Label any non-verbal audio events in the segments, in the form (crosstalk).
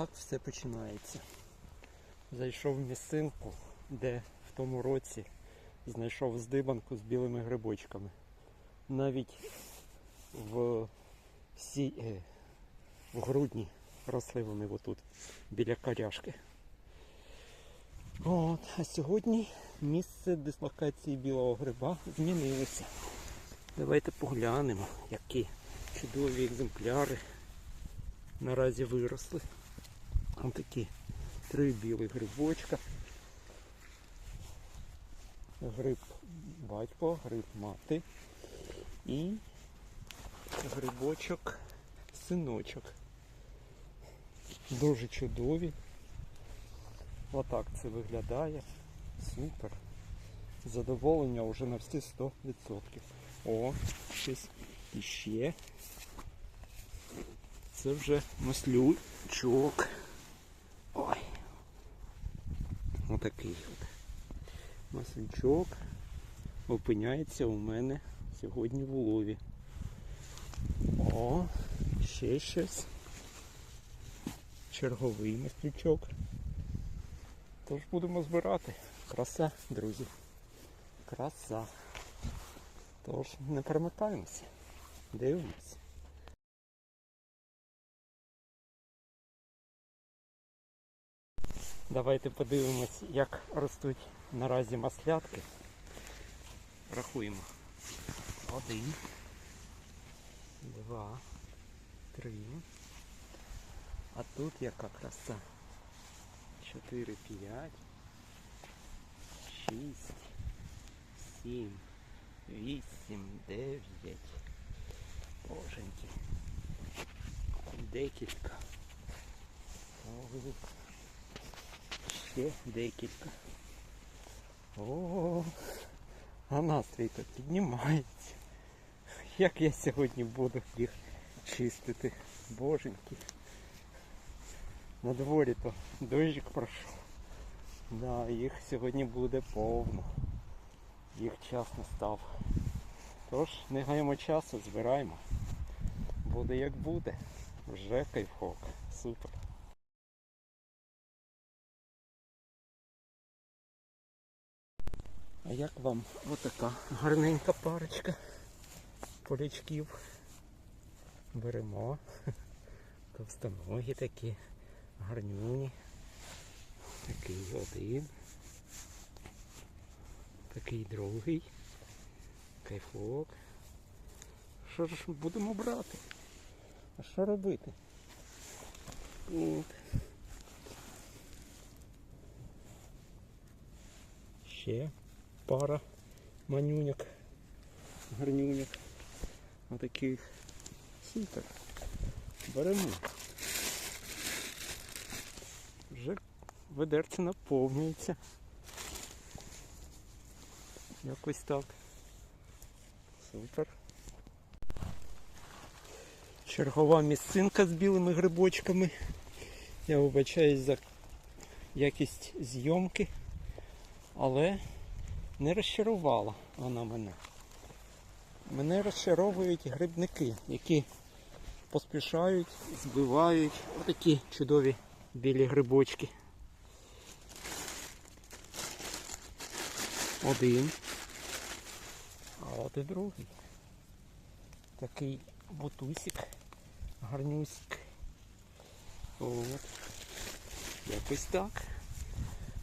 так все починається. Зайшов в місцинку, де в тому році знайшов здибанку з білими грибочками. Навіть в, сі... е, в грудні росли вони отут, біля коряшки. От, а сьогодні місце дислокації білого гриба змінилося. Давайте поглянемо, які чудові екземпляри наразі виросли. Ось такі три білих грибочка. Гриб батько, гриб мати і грибочок синочок. Дуже чудові. Отак це виглядає. Супер. Задоволення вже на всі 100%. О, щось іще. Це вже маслючок. Ой. Отакий от. Маслючок опиняється у мене сьогодні в улові. О, ще щось. Черговий маслючок. Тож будемо збирати. Краса, друзі. Краса. Тож не перемикаємося. Дивимось. Давайте подивимось, як ростуть наразі маслятки. Рахуємо. Один, два, три. А тут яка краса. Чотири, п'ять, шість, сім, вісім, дев'ять. Боженьки. Декілька. Ще декілька. О, а настрій то піднімається. Як я сьогодні буду їх чистити. Боженьки. На дворі то дощик пройшов. Да, їх сьогодні буде повно. Їх час настав. Тож, не гаємо часу, збираємо. Буде як буде. Вже кайфок. Супер. А як вам отака гарненька парочка полячків? Беремо. (laughs) Товстоногі такі, гарнюні. Такий один. Такий другий. Кайфок. Що ж будемо брати? А що робити? От. Ще пара манюняк, гарнюняк. Отаких супер. Беремо. Вже ведерце наповнюється. Якось так. Супер. Чергова місцинка з білими грибочками. Я вибачаюсь за якість зйомки, але не розчарувала вона мене. Мене розчаровують грибники, які поспішають, збивають отакі чудові білі грибочки. Один. А от і другий. Такий бутусик, гарнюсик. От. Якось так.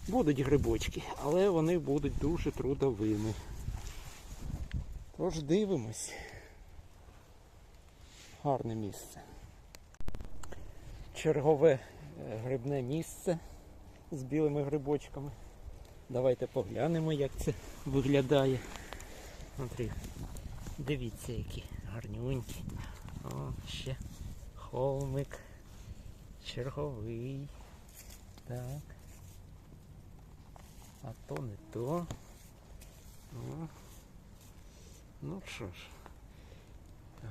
Будуть грибочки, але вони будуть дуже трудовими. Тож дивимось. Гарне місце. Чергове е, грибне місце з білими грибочками. Давайте поглянемо, як це виглядає. Смотри, дивіться, які гарнюнькі. О, ще холмик. Черговий. Так. А то не то. О. Ну що ж,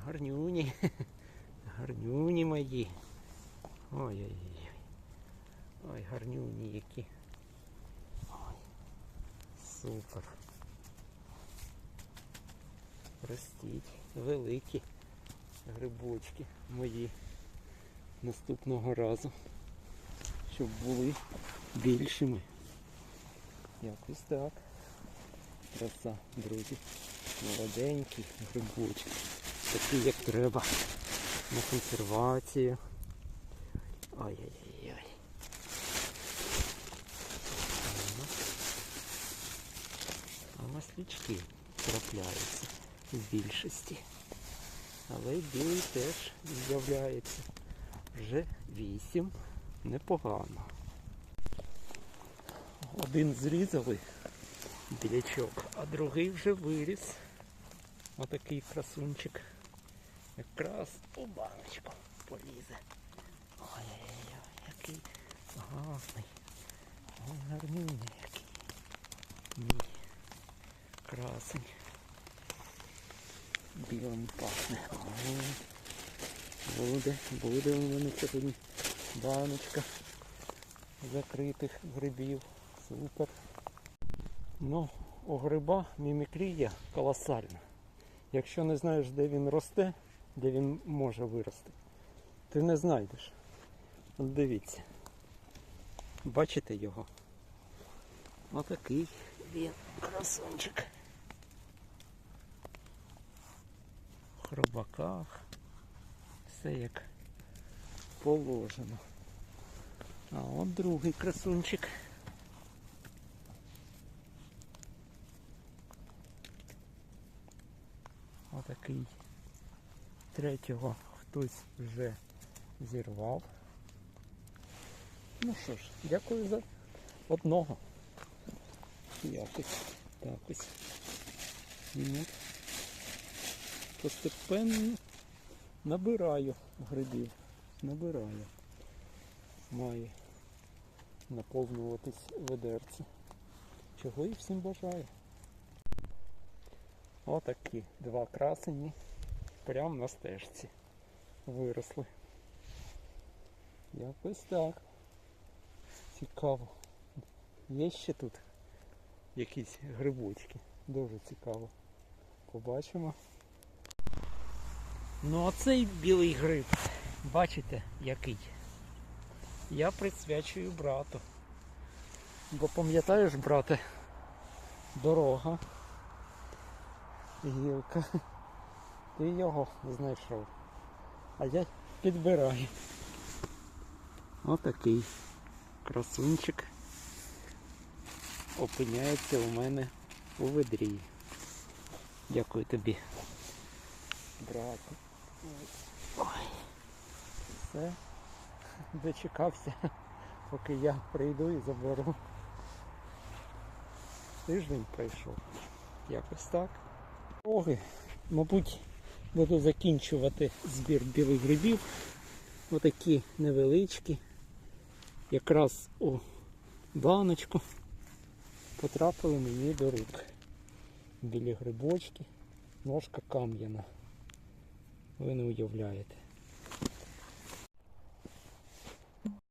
гарнюні, (laughs) гарнюні мої. Ой-ой-ой. Ой, гарнюні які. Ой, супер. Ростіть, великі грибочки мої наступного разу. щоб були більшими. Якось так. Краса, друзі. Молоденькі грибочки. Такі як треба. На консервацію. Ай-яй-яй. А маслячки трапляються в більшості. Але й білий теж з'являється. Вже вісім. Непогано. Один зрізали білячок, а другий вже виріс. Отакий красунчик. Якраз у баночку полізе. Ой-ой-ой, який гарний. Ой, гарний який. Мій красень. Білим пахне. Ой. Буде, буде у мене сьогодні баночка закритих грибів. Супер. Ну, у гриба мімікрія колосальна. Якщо не знаєш, де він росте, де він може вирости, ти не знайдеш. От дивіться. Бачите його? Отакий він красунчик. В хробаках. Все як положено. А от другий красунчик. Отакий. Третього хтось вже зірвав. Ну що ж, дякую за одного. Якось так ось. Постепенно набираю грибів. Набираю. Має наповнюватись ведерце. Чого і всім бажаю. Отакі два красені прямо на стежці виросли. Якось так. Цікаво. Є ще тут якісь грибочки. Дуже цікаво. Побачимо. Ну а цей білий гриб, бачите, який? Я присвячую брату. Бо пам'ятаєш, брате, дорога, гілка. Ти його знайшов. А я підбираю. Отакий красунчик опиняється у мене у ведрі. Дякую тобі. Брату. Ой. Все. Дочекався, поки я прийду і заберу. Тиждень пройшов. Якось так. Дороги, мабуть, буду закінчувати збір білих грибів. Отакі невеличкі. Якраз у баночку потрапили мені до рук. Білі грибочки, ножка кам'яна. Ви не уявляєте.